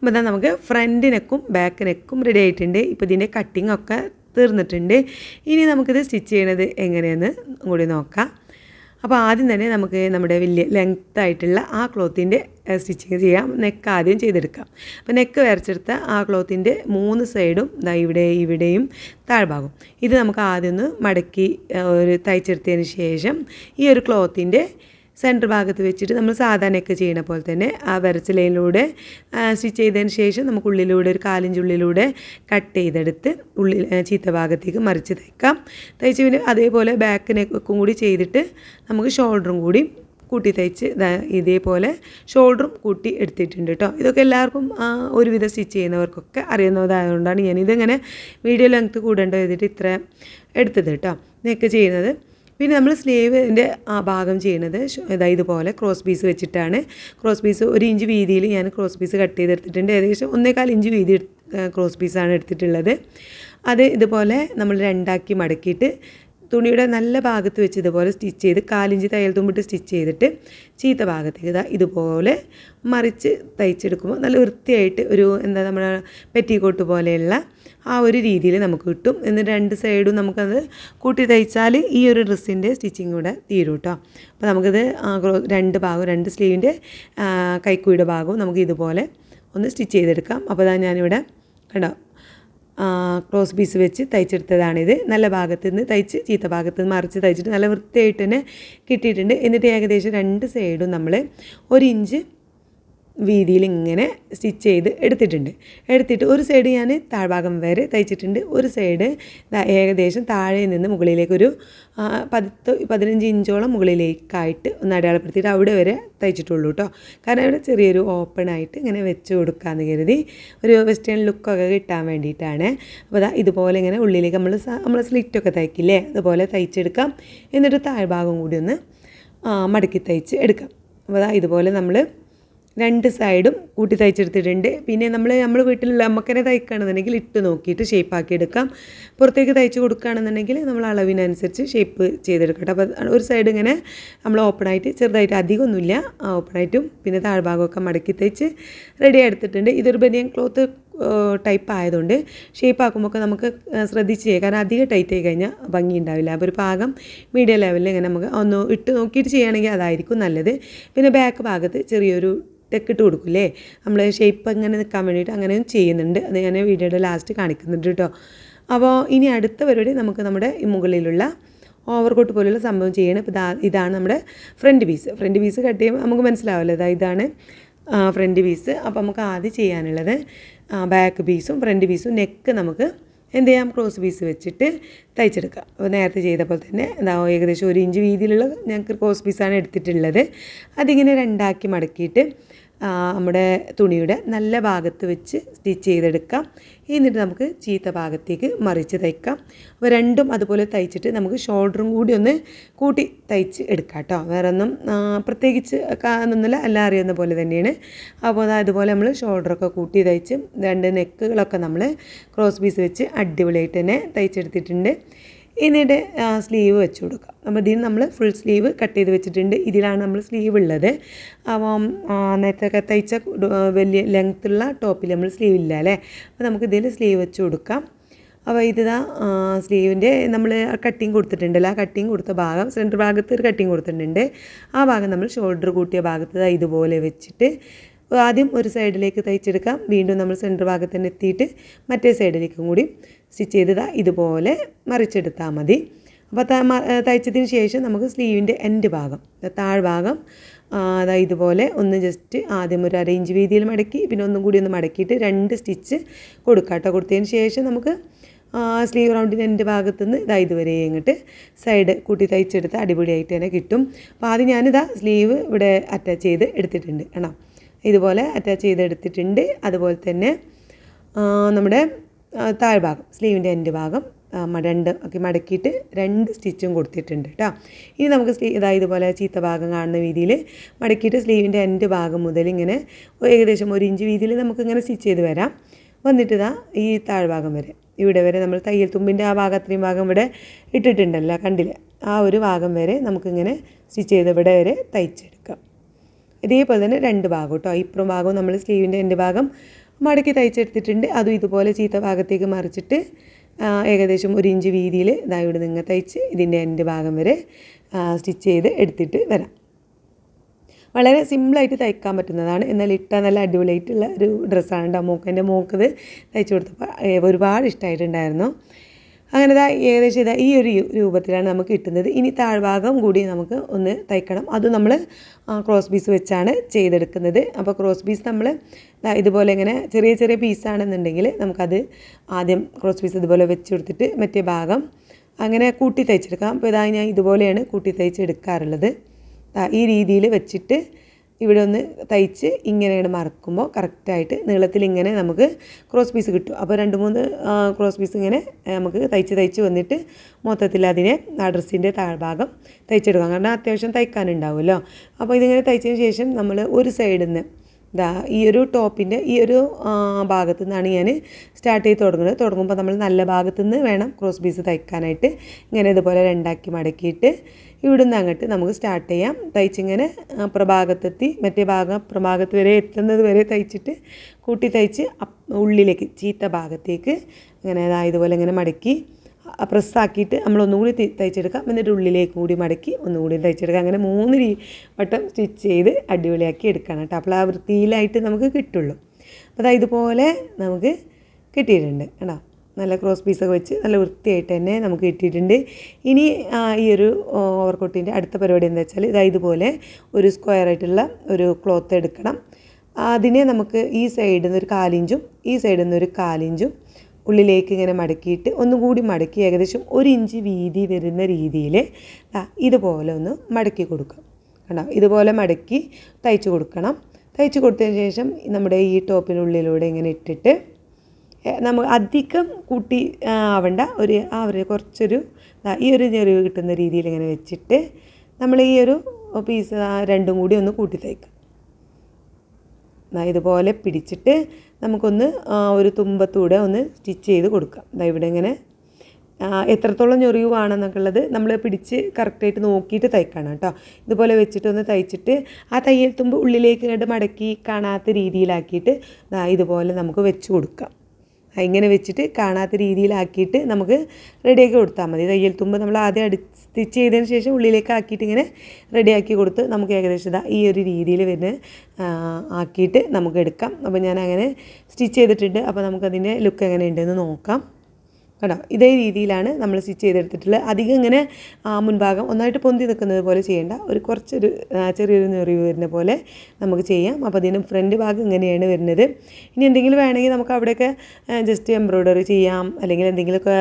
അപ്പോൾ ഇതാ നമുക്ക് ഫ്രണ്ട് നെക്കും ബാക്ക് നെക്കും റെഡി ആയിട്ടുണ്ട്. ഇപ്പോൾ ഇതിന്റെ കട്ടിംഗ് ഒക്കെ തീർന്നിട്ടുണ്ട്. ഇനി നമുക്കിത് സ്റ്റിച്ച് ചെയ്യണത് എങ്ങനെയെന്ന് കൂടി നോക്കാം. അപ്പോൾ ആദ്യം തന്നെ നമുക്ക് നമ്മുടെ വലിയ ലെങ്ത് ആയിട്ടുള്ള ആ ക്ലോത്തിന്റെ സ്റ്റിച്ചിങ് ചെയ്യാം. നെക്ക് ആദ്യം ചെയ്തെടുക്കാം. അപ്പോൾ നെക്ക് വരച്ചെടുത്ത ആ ക്ലോത്തിന്റെ മൂന്ന് സൈഡും ദാ ഇവിടെ ഇവിടെയും താഴ്ഭാഗം. ഇത് നമുക്ക് ആദ്യം ഒന്ന് മടക്കി ഒരു തയ്ച്ചെടുത്തതിന് ശേഷം ഈ ഒരു ക്ലോത്തിന്റെ സെന്റർ ഭാഗത്ത് വെച്ചിട്ട് നമ്മൾ സാധാരണയൊക്കെ ചെയ്യണ പോലെ തന്നെ ആ വരച്ച ലൈനിലൂടെ സ്റ്റിച്ച് ചെയ്തതിന് ശേഷം നമുക്ക് ഉള്ളിലൂടെ ഒരു കാലിഞ്ച് ഉള്ളിലൂടെ കട്ട് ചെയ്തെടുത്ത് ഉള്ളിൽ ചീത്ത ഭാഗത്തേക്ക് മറിച്ച് തയ്ക്കാം തയ്ച്ച് പിന്നെ അതേപോലെ ബാക്ക് കൂടി ചെയ്തിട്ട് നമുക്ക് ഷോൾഡറും കൂടി കൂട്ടി തയ്ച്ച് ഇതേപോലെ ഷോൾഡറും കൂട്ടി എടുത്തിട്ടുണ്ട് കേട്ടോ ഇതൊക്കെ എല്ലാവർക്കും ഒരുവിധം സ്റ്റിച്ച് ചെയ്യുന്നവർക്കൊക്കെ അറിയുന്നതായതുകൊണ്ടാണ് ഞാനിതിങ്ങനെ വീഡിയോ ലെങ്ത്ത് കൂടേണ്ട ചെയ്തിട്ട് ഇത്ര എടുത്തത് കേട്ടോ ഇതൊക്കെ ചെയ്യുന്നത്. പിന്നെ നമ്മൾ സ്ലീവിന്റെ ആ ഭാഗം ചെയ്യുന്നത് ഇതാ ഇതുപോലെ ക്രോസ് പീസ് വെച്ചിട്ടാണ്. ക്രോസ് പീസ് ഒരു ഇഞ്ച് വീതിയിൽ ഞാൻ ക്രോസ് പീസ് കട്ട് ചെയ്തെടുത്തിട്ടുണ്ട്. ഏകദേശം ഒന്നേകാൽ ഇഞ്ച് വീതി ക്രോസ് പീസാണ് എടുത്തിട്ടുള്ളത്. അത് ഇതുപോലെ നമ്മൾ രണ്ടാക്കി മടക്കിയിട്ട് തുണിയുടെ നല്ല ഭാഗത്ത് വെച്ച് ഇതുപോലെ സ്റ്റിച്ച് ചെയ്ത് കാലിഞ്ച് തയ്യൽ തുമ്പിട്ട് സ്റ്റിച്ച് ചെയ്തിട്ട് ചീത്ത ഭാഗത്തേക്ക് ഇതാ ഇതുപോലെ മറിച്ച് തയ്ച്ചെടുക്കുമ്പോൾ നല്ല വൃത്തിയായിട്ട് ഒരു എന്താ നമ്മുടെ പെറ്റിക്കോട്ട് പോലെയുള്ള ആ ഒരു രീതിയിൽ നമുക്ക് കിട്ടും. എന്നിട്ട് രണ്ട് സൈഡും നമുക്കത് കൂട്ടി തയ്ച്ചാൽ ഈ ഒരു ഡ്രസ്സിന്റെ സ്റ്റിച്ചിങ് കൂടെ തീരും കേട്ടോ അപ്പോൾ നമുക്കിത് രണ്ട് ഭാഗവും രണ്ട് സ്ലീവിന്റെ കൈക്കൂയുടെ ഭാഗവും നമുക്ക് ഇതുപോലെ ഒന്ന് സ്റ്റിച്ച് ചെയ്തെടുക്കാം. അപ്പോൾ അതാ ഞാനിവിടെ കണ്ടോ ക്രോസ് പീസ് വെച്ച് തയ്ച്ചെടുത്തതാണിത്. നല്ല ഭാഗത്ത് നിന്ന് തയ്ച്ച് ചീത്ത ഭാഗത്ത് നിന്ന് മറിച്ച് തയ്ച്ചിട്ട് നല്ല വൃത്തിയായിട്ട് തന്നെ കിട്ടിയിട്ടുണ്ട്. എന്നിട്ട് ഏകദേശം രണ്ട് സൈഡും നമ്മൾ ഒരു ഇഞ്ച് വീതിയിൽ ഇങ്ങനെ സ്റ്റിച്ച് ചെയ്ത് എടുത്തിട്ടുണ്ട്. എടുത്തിട്ട് ഒരു സൈഡ് ഞാൻ താഴ്ഭാഗം വരെ തയ്ച്ചിട്ടുണ്ട്. ഒരു സൈഡ് ഏകദേശം താഴെ നിന്ന് മുകളിലേക്കൊരു പത്ത് പതിനഞ്ച് ഇഞ്ചോളം മുകളിലേക്കായിട്ട് ഒന്ന് അടയാളപ്പെടുത്തിയിട്ട് അവിടെ വരെ തയ്ച്ചിട്ടുള്ളൂ കേട്ടോ കാരണം അവിടെ ചെറിയൊരു ഓപ്പൺ ആയിട്ട് ഇങ്ങനെ വെച്ച് കൊടുക്കാമെന്ന് കരുതി ഒരു വെസ്റ്റേൺ ലുക്കൊക്കെ കിട്ടാൻ വേണ്ടിയിട്ടാണ്. അപ്പോൾ ദാ ഇതുപോലെ ഇങ്ങനെ ഉള്ളിലേക്ക് നമ്മൾ നമ്മൾ സ്ലിറ്റൊക്കെ തയ്ക്കില്ലേ? അതുപോലെ തയ്ച്ചെടുക്കാം. എന്നിട്ട് താഴ്ഭാഗം കൂടി ഒന്ന് മടക്കി തയ്ച്ച് എടുക്കാം. അപ്പോൾ ദാ ഇതുപോലെ നമ്മൾ രണ്ട് സൈഡും കൂട്ടി തയ്ച്ചെടുത്തിട്ടുണ്ട്. പിന്നെ നമ്മൾ നമ്മൾ വീട്ടിലുള്ള അമ്മക്കനെ തയ്ക്കുകയാണെന്നുണ്ടെങ്കിൽ ഇട്ട് നോക്കിയിട്ട് ഷേപ്പാക്കി എടുക്കാം. പുറത്തേക്ക് തയ്ച്ച് കൊടുക്കുകയാണെന്നുണ്ടെങ്കിൽ നമ്മൾ അളവിനനുസരിച്ച് ഷേപ്പ് ചെയ്തെടുക്കട്ടെ. അപ്പോൾ ഒരു സൈഡ് ഇങ്ങനെ നമ്മൾ ഓപ്പൺ ആയിട്ട് ചെറുതായിട്ട് അധികമൊന്നുമില്ല. ഓപ്പണായിട്ടും പിന്നെ താഴ്ഭാഗമൊക്കെ മടക്കി തയ്ച്ച് റെഡി എടുത്തിട്ടുണ്ട്. ഇതൊരു ബനിയൻ ക്ലോത്ത് ടൈപ്പ് ആയതുകൊണ്ട് ഷേപ്പ് ആക്കുമ്പോൾ നമുക്ക് ശ്രദ്ധിച്ച് ചെയ്യുക കാരണം അധികം ടൈറ്റ് ആയി കഴിഞ്ഞാൽ ഭംഗി ഉണ്ടാവില്ല. അപ്പോൾ ഒരു ഭാഗം മീഡിയം ലെവലിൽ ഇങ്ങനെ നമുക്ക് ഒന്ന് ഇട്ട് നോക്കിയിട്ട് ചെയ്യുകയാണെങ്കിൽ അതായിരിക്കും നല്ലത്. പിന്നെ ബാക്ക് ഭാഗത്ത് ചെറിയൊരു ടെക്കിട്ട് കൊടുക്കില്ലേ? നമ്മൾ ഷേപ്പ് അങ്ങനെ നിൽക്കാൻ വേണ്ടിയിട്ട് അങ്ങനെയും ചെയ്യുന്നുണ്ട്. അത് ഞാൻ വീഡിയോയുടെ ലാസ്റ്റ് കാണിക്കുന്നുണ്ട് കേട്ടോ അപ്പോൾ ഇനി അടുത്ത പരിപാടി നമുക്ക് നമ്മുടെ മുകളിലുള്ള ഓവർകോട്ട് പോലുള്ള സംഭവം ചെയ്യണം. ഇപ്പോൾ ഇതാ ഇതാണ് നമ്മുടെ front piece front piece cut ചെയ്യുമ്പോൾ നമുക്ക് മനസ്സിലാവില്ല. ഇതാ ഇതാണ് ഫ്രണ്ട് പീസ് അപ്പോൾ നമുക്ക് ആദ്യം ചെയ്യാനുള്ളത് ബാക്ക് പീസും ഫ്രണ്ട് പീസും നെക്ക് നമുക്ക് എന്ത് ചെയ്യാം? ക്രോസ് പീസ് വെച്ചിട്ട് തയ്ച്ചെടുക്കാം അപ്പോൾ നേരത്തെ ചെയ്ത പോലെ തന്നെ എന്താ ഏകദേശം ഒരു ഇഞ്ച് വീതിയിലുള്ള ഞങ്ങൾക്ക് ക്രോസ് പീസാണ് എടുത്തിട്ടുള്ളത്. അതിങ്ങനെ രണ്ടാക്കി മടക്കിയിട്ട് നമ്മുടെ തുണിയുടെ നല്ല ഭാഗത്ത് വെച്ച് സ്റ്റിച്ച് ചെയ്തെടുക്കാം. എന്നിട്ട് നമുക്ക് ചീത്ത ഭാഗത്തേക്ക് മറിച്ച് തയ്ക്കാം. അപ്പോൾ രണ്ടും അതുപോലെ തയ്ച്ചിട്ട് നമുക്ക് ഷോൾഡറും കൂടി ഒന്ന് കൂട്ടി തയ്ച്ച് എടുക്കാം കേട്ടോ. വേറെ ഒന്നും പ്രത്യേകിച്ച് കാണുന്നില്ല എല്ലാം അറിയുന്ന പോലെ തന്നെയാണ്. അപ്പോൾ അതുപോലെ നമ്മൾ ഷോൾഡറൊക്കെ കൂട്ടി തയ്ച്ച് രണ്ട് നെക്കുകളൊക്കെ നമ്മൾ ക്രോസ് പീസ് വെച്ച് അടിപൊളിയായിട്ട് തന്നെ തയ്ച്ചെടുത്തിട്ടുണ്ട്. എന്നിട്ട് സ്ലീവ് വെച്ച് കൊടുക്കാം. അപ്പോൾ ഇതിന് നമ്മൾ ഫുൾ സ്ലീവ് കട്ട് ചെയ്ത് വെച്ചിട്ടുണ്ട്. ഇതിലാണ് നമ്മൾ സ്ലീവ് ഉള്ളത്. അപ്പം നേരത്തെ തയ്ച്ച വലിയ ലെങ്ത്തുള്ള ടോപ്പിൽ നമ്മൾ സ്ലീവ് ഇല്ല അല്ലേ? അപ്പോൾ നമുക്ക് ഇതിൽ സ്ലീവ് വെച്ച് കൊടുക്കാം. അപ്പോൾ ഇതാ സ്ലീവിന്റെ നമ്മൾ കട്ടിങ് കൊടുത്തിട്ടുണ്ടല്ലോ. ആ കട്ടിങ് കൊടുത്ത ഭാഗം സെന്റർ ഭാഗത്ത് ഒരു കട്ടിങ് കൊടുത്തിട്ടുണ്ട്. ആ ഭാഗം നമ്മൾ ഷോൾഡർ കൂട്ടിയ ഭാഗത്ത് ഇതുപോലെ വെച്ചിട്ട് ആദ്യം ഒരു സൈഡിലേക്ക് തയ്ച്ചെടുക്കാം. വീണ്ടും നമ്മൾ സെന്റർ ഭാഗത്ത് തന്നെ എത്തിയിട്ട് മറ്റേ സൈഡിലേക്കും കൂടി സ്റ്റിച്ച് ചെയ്ത് ഇതുപോലെ മറിച്ചെടുത്താൽ മതി. അപ്പോൾ തയ്ച്ചതിന് ശേഷം നമുക്ക് സ്ലീവിന്റെ എൻഡ് ഭാഗം താഴ്ഭാഗം അതാ ഇതുപോലെ ഒന്ന് ജസ്റ്റ് ആദ്യം ഒരു അരയിഞ്ച് വീതിയിൽ മടക്കി പിന്നെ ഒന്നും കൂടി ഒന്ന് മടക്കിയിട്ട് രണ്ട് സ്റ്റിച്ച് കൊടുക്കാം കേട്ടോ കൊടുത്തതിന് ശേഷം നമുക്ക് സ്ലീവ് റൗണ്ടിന്റെ എന്റെ ഭാഗത്തുനിന്ന് ഇതാ ഇതുവരെ ഇങ്ങോട്ട് സൈഡ് കൂട്ടി തയ്ച്ചെടുത്ത് അടിപൊളിയായിട്ട് തന്നെ കിട്ടും. അപ്പോൾ ആദ്യം ഞാനിതാ സ്ലീവ് ഇവിടെ അറ്റാച്ച് ചെയ്ത് എടുത്തിട്ടുണ്ട് ആണോ ഇതുപോലെ അറ്റാച്ച് ചെയ്ത് എടുത്തിട്ടുണ്ട്. അതുപോലെ തന്നെ നമ്മുടെ താഴ്ഭാഗം സ്ലീവിന്റെ എൻഡ് ഭാഗം രണ്ട് ഒക്കെ മടക്കിയിട്ട് രണ്ട് സ്റ്റിച്ചും കൊടുത്തിട്ടുണ്ട് കേട്ടോ ഇനി നമുക്ക് സ്ലീ ഇതാ ഇതുപോലെ ചീത്ത ഭാഗം കാണുന്ന രീതിയിൽ മടക്കിയിട്ട് സ്ലീവിന്റെ എൻഡ് ഭാഗം മുതൽ ഇങ്ങനെ ഏകദേശം ഒരു ഇഞ്ച് വീതിയിൽ നമുക്കിങ്ങനെ സ്റ്റിച്ച് ചെയ്ത് വരാം. വന്നിട്ട് ഇതാ ഈ താഴ്ഭാഗം വരെ. ഇവിടെ വരെ നമ്മൾ തയ്യൽ തുമ്പിന്റെ ആ ഭാഗം അത്രയും ഭാഗം ഇവിടെ ഇട്ടിട്ടുണ്ടല്ലോ കണ്ടില്ല? ആ ഒരു ഭാഗം വരെ നമുക്കിങ്ങനെ സ്റ്റിച്ച് ചെയ്ത് ഇവിടെ വരെ തയ്ച്ചെടുക്കാം. ഇതേപോലെ തന്നെ രണ്ട് ഭാഗം കേട്ടോ ഇപ്പുറം ഭാഗവും നമ്മൾ സ്ലീവിന്റെ എന്റെ ഭാഗം മടക്കി തയ്ച്ചെടുത്തിട്ടുണ്ട്. അതും ഇതുപോലെ ചീത്ത ഭാഗത്തേക്ക് മറിച്ചിട്ട് ഏകദേശം ഒരു ഇഞ്ച് വീതിയിൽ ഇതാ ഇവിടെ നിങ്ങൾ തയ്ച്ച് ഇതിന്റെ എന്റെ ഭാഗം വരെ സ്റ്റിച്ച് ചെയ്ത് എടുത്തിട്ട് വരാം. വളരെ സിമ്പിളായിട്ട് തയ്ക്കാൻ പറ്റുന്നതാണ്. എന്നാൽ ഇട്ടാൽ നല്ല അടിപൊളിയായിട്ടുള്ള ഒരു ഡ്രസ്സാണ് കേട്ടോ മോക്ക് എന്റെ മോക്കത് തയ്ച്ചു കൊടുത്തപ്പോൾ ഒരുപാട് ഇഷ്ടമായിട്ടുണ്ടായിരുന്നു. അങ്ങനെ ഇതാ ഏകദേശം ഇതാ ഈ ഒരു രൂപത്തിലാണ് നമുക്ക് കിട്ടുന്നത്. ഇനി താഴ്ഭാഗം കൂടി നമുക്ക് ഒന്ന് തയ്ക്കണം. അത് നമ്മൾ ക്രോസ് പീസ് വെച്ചാണ് ചെയ്തെടുക്കുന്നത്. അപ്പോൾ ക്രോസ് പീസ് നമ്മൾ ഇതുപോലെ ഇങ്ങനെ ചെറിയ ചെറിയ പീസാണെന്നുണ്ടെങ്കിൽ നമുക്കത് ആദ്യം ക്രോസ് പീസ് ഇതുപോലെ വെച്ച് കൊടുത്തിട്ട് മറ്റേ ഭാഗം അങ്ങനെ കൂട്ടി തയ്ച്ചെടുക്കാം. അപ്പോൾ ഇതാ ഞാൻ ഇതുപോലെയാണ് കൂട്ടി തയ്ച്ചെടുക്കാറുള്ളത്. ഈ രീതിയിൽ വെച്ചിട്ട് ഇവിടെ ഒന്ന് തയ്ച്ച് ഇങ്ങനെയാണ് മറക്കുമ്പോൾ കറക്റ്റായിട്ട് നീളത്തിൽ ഇങ്ങനെ നമുക്ക് ക്രോസ് പീസ് കിട്ടും. അപ്പോൾ രണ്ട് മൂന്ന് ക്രോസ് പീസ് ഇങ്ങനെ നമുക്ക് തയ്ച്ച് തയ്ച്ച് വന്നിട്ട് മൊത്തത്തിൽ അതിനെ ആ ഡ്രസ്സിന്റെ താഴ്ഭാഗം തയ്ച്ചെടുക്കാം. കാരണം അത്യാവശ്യം തയ്ക്കാനുണ്ടാവുമല്ലോ. അപ്പോൾ ഇതിങ്ങനെ തയ്ച്ചതിന് ശേഷം നമ്മൾ ഒരു സൈഡിൽ നിന്ന് ഇതാ ഈ ഒരു ടോപ്പിന്റെ ഈ ഒരു ഭാഗത്തു നിന്നാണ് ഞാൻ സ്റ്റാർട്ട് ചെയ്ത് തുടങ്ങുന്നത്. തുടങ്ങുമ്പോൾ നമ്മൾ നല്ല ഭാഗത്തു നിന്ന് വേണം ക്രോസ് പീസ് തയ്ക്കാനായിട്ട്. ഇങ്ങനെ ഇതുപോലെ രണ്ടാക്കി മടക്കിയിട്ട് ഇവിടുന്ന് അങ്ങോട്ട് നമുക്ക് സ്റ്റാർട്ട് ചെയ്യാം. തയ്ച്ചിങ്ങനെ പ്രഭാഗത്തെത്തി മറ്റേ ഭാഗം പ്രഭാഗത്ത് വരെ എത്തുന്നത് വരെ തയ്ച്ചിട്ട് കൂട്ടി തയ്ച്ച് ഉള്ളിലേക്ക് ചീത്ത ഭാഗത്തേക്ക് ഇങ്ങനെ ഇതുപോലെ ഇങ്ങനെ മടക്കി പ്രസ്സാക്കിയിട്ട് നമ്മൾ ഒന്നുകൂടി തയ്ച്ചെടുക്കാം. എന്നിട്ട് ഉള്ളിലേക്ക് കൂടി മടക്കി ഒന്നുകൂടി തയ്ച്ചെടുക്കാം. അങ്ങനെ മൂന്ന് രീ വട്ടം സ്റ്റിച്ച് ചെയ്ത് അടിപൊളിയാക്കി എടുക്കണം കേട്ടോ. അപ്പോൾ ആ വൃത്തിയിലായിട്ട് നമുക്ക് കിട്ടുള്ളൂ. അപ്പോൾ അതായത് ഇതുപോലെ നമുക്ക് കിട്ടിയിട്ടുണ്ട് കേട്ടോ. നല്ല ക്രോസ് പീസൊക്കെ വെച്ച് നല്ല വൃത്തിയായിട്ട് തന്നെ നമുക്ക് കിട്ടിയിട്ടുണ്ട്. ഇനി ഈ ഒരു ഓവർകോട്ടിന്റെ അടുത്ത പരിപാടി എന്താ വെച്ചാൽ ഇതാ ഇതുപോലെ ഒരു സ്ക്വയർ ആയിട്ടുള്ള ഒരു ക്ലോത്ത് എടുക്കണം. അതിനെ നമുക്ക് ഈ സൈഡിൽ നിന്ന് ഒരു കാലിഞ്ചും ഈ സൈഡിൽ നിന്ന് ഒരു കാലിഞ്ചും ഉള്ളിലേക്ക് ഇങ്ങനെ മടക്കിയിട്ട് ഒന്നും കൂടി മടക്കി ഏകദേശം ഒരു ഇഞ്ച് വീതി വരുന്ന രീതിയിൽ ഇതുപോലെ ഒന്ന് മടക്കി കൊടുക്കാം കണ്ടോ? ഇതുപോലെ മടക്കി തയ്ച്ച് കൊടുക്കണം. തയ്ച്ച് കൊടുത്തതിന് ശേഷം നമ്മുടെ ഈ ടോപ്പിനുള്ളിലൂടെ ഇങ്ങനെ ഇട്ടിട്ട് നമ്മൾ അധികം കൂട്ടി ആവണ്ട. ഒരു ആ ഒരു കുറച്ചൊരു ഈ ഒരു ഞെറിവ് കിട്ടുന്ന രീതിയിൽ ഇങ്ങനെ വെച്ചിട്ട് നമ്മൾ ഈ ഒരു പീസ് രണ്ടും കൂടി ഒന്ന് കൂട്ടി തയ്ക്കാം ദാ ഇതുപോലെ പിടിച്ചിട്ട് നമുക്കൊന്ന് ഒരു തുമ്പത്തൂടെ ഒന്ന് സ്റ്റിച്ച് ചെയ്ത് കൊടുക്കാം. ദാ ഇവിടെ ഇങ്ങനെ എത്രത്തോളം ഞൊറിയുവാണെന്നൊക്കെ ഉള്ളത് നമ്മൾ പിടിച്ച് കറക്റ്റായിട്ട് നോക്കിയിട്ട് തയ്ക്കണം കേട്ടോ. ഇതുപോലെ വെച്ചിട്ട് ഒന്ന് തയ്ച്ചിട്ട് ആ തയ്യൽ തുമ്പ് ഉള്ളിലേക്ക് കണ്ട് മടക്കി കാണാത്ത രീതിയിലാക്കിയിട്ട് ഇതുപോലെ നമുക്ക് വെച്ച് കൊടുക്കാം. ഇങ്ങനെ വെച്ചിട്ട് കാണാത്ത രീതിയിലാക്കിയിട്ട് നമുക്ക് റെഡിയാക്കി കൊടുത്താൽ മതി. തയ്യൽ തുമ്പ് നമ്മൾ ആദ്യം അടി സ്റ്റിച്ച് ചെയ്തതിന് ശേഷം ഉള്ളിലേക്ക് ആക്കിയിട്ട് ഇങ്ങനെ റെഡിയാക്കി കൊടുത്ത് നമുക്ക് ഏകദേശം ഇതാ ഈ ഒരു രീതിയിൽ വരുന്ന ആക്കിയിട്ട് നമുക്ക് എടുക്കാം. അപ്പോൾ ഞാൻ അങ്ങനെ സ്റ്റിച്ച് ചെയ്തിട്ടുണ്ട്. അപ്പോൾ നമുക്കതിന്റെ ലുക്ക് എങ്ങനെ ഉണ്ടെന്ന് നോക്കാം. കേട്ടോ ഇതേ രീതിയിലാണ് നമ്മൾ സ്റ്റിച്ച് ചെയ്തെടുത്തിട്ടുള്ളത്. അധികം ഇങ്ങനെ മുൻഭാഗം ഒന്നായിട്ട് പൊന്തി നിൽക്കുന്നത് പോലെ ചെയ്യേണ്ട. ഒരു കുറച്ചൊരു ചെറിയൊരു നെറിവ് വരുന്ന പോലെ നമുക്ക് ചെയ്യാം. അപ്പോൾ അതിന് ഫ്രണ്ട് ഭാഗം ഇങ്ങനെയാണ് വരുന്നത്. ഇനി എന്തെങ്കിലും വേണമെങ്കിൽ നമുക്ക് അവിടെയൊക്കെ ജസ്റ്റ് എംബ്രോയ്ഡറി ചെയ്യാം. അല്ലെങ്കിൽ എന്തെങ്കിലുമൊക്കെ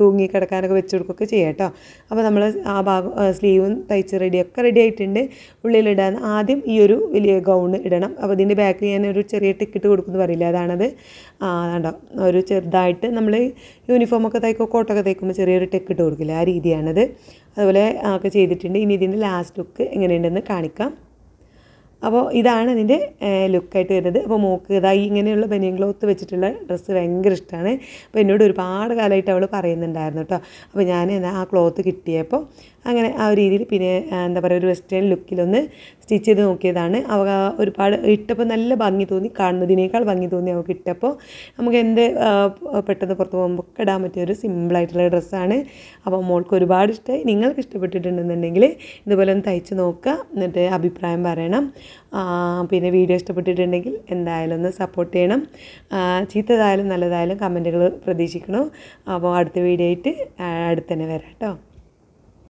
തൂങ്ങി കിടക്കാനൊക്കെ വെച്ച് കൊടുക്കുകയൊക്കെ ചെയ്യാം കേട്ടോ. അപ്പോൾ നമ്മൾ ആ ഭാഗം സ്ലീവും തയ്ച്ച് റെഡിയൊക്കെ റെഡി ആയിട്ടുണ്ട്. ഉള്ളിലിടാൻ ആദ്യം ഈ ഒരു വലിയ ഗൗൺ ഇടണം. അപ്പോൾ ഇതിന്റെ ബാക്കിൽ ഞാൻ ഒരു ചെറിയ ടിക്കറ്റ് കൊടുക്കുന്നു പറയില്ല? അതാണത്. കണ്ടോ? ഒരു ചെറുതായിട്ട് നമ്മൾ യൂണിഫോമൊക്കെ തയ്ക്കോ കോട്ടൊക്കെ തയ്ക്കുമ്പോൾ ചെറിയൊരു ടെക്ക് ഇട്ട് കൊടുക്കില്ല? ആ രീതിയാണത്. അതുപോലെ ഒക്കെ ചെയ്തിട്ടുണ്ട്. ഇനി ഇതിന്റെ ലാസ്റ്റ് ലുക്ക് എങ്ങനെയുണ്ടെന്ന് കാണിക്കാം. അപ്പോൾ ഇതാണ് ഇതിന്റെ ലുക്കായിട്ട് വരുന്നത്. അപ്പോൾ മോക്ക് ഇതായി ഇങ്ങനെയുള്ള ബനിയൻ ക്ലോത്ത് വെച്ചിട്ടുള്ള ഡ്രസ്സ് ഭയങ്കര ഇഷ്ടമാണ്. അപ്പോൾ എന്നോട് ഒരുപാട് കാലമായിട്ട് അവൾ പറയുന്നുണ്ടായിരുന്നു കേട്ടോ. അപ്പോൾ ഞാൻ ആ ക്ലോത്ത് കിട്ടിയപ്പോൾ അങ്ങനെ ആ ഒരു രീതിയിൽ പിന്നെ എന്താ പറയുക ഒരു വെസ്റ്റേൺ ലുക്കിലൊന്ന് സ്റ്റിച്ച് ചെയ്ത് നോക്കിയതാണ്. അവ ഒരുപാട് ഇട്ടപ്പോൾ നല്ല ഭംഗി തോന്നി കാണുന്നതിനേക്കാൾ ഭംഗി തോന്നി അവൾക്ക് ഇട്ടപ്പോൾ. നമുക്ക് എന്ത് പെട്ടെന്ന് പുറത്ത് പോകുമ്പോൾ ഇടാൻ പറ്റിയ ഒരു സിമ്പിളായിട്ടുള്ള ഡ്രസ്സാണ് അപ്പോൾ മോൾക്ക് ഒരുപാട് ഇഷ്ടമായി. നിങ്ങൾക്ക് ഇഷ്ടപ്പെട്ടിട്ടുണ്ടെന്നുണ്ടെങ്കിൽ ഇതുപോലെ ഒന്ന് തയ്ച്ച് നോക്കുക. എന്നിട്ട് അഭിപ്രായം പറയണം. പിന്നെ വീഡിയോ ഇഷ്ടപ്പെട്ടിട്ടുണ്ടെങ്കിൽ എന്തായാലും ഒന്ന് സപ്പോർട്ട് ചെയ്യണം. ചീത്തതായാലും നല്ലതായാലും കമന്റുകൾ പ്രതീക്ഷിക്കണം. അപ്പോൾ അടുത്ത വീഡിയോ ആയിട്ട് അടുത്തന്നെ അടുത്ത് തന്നെ വരാം കേട്ടോ.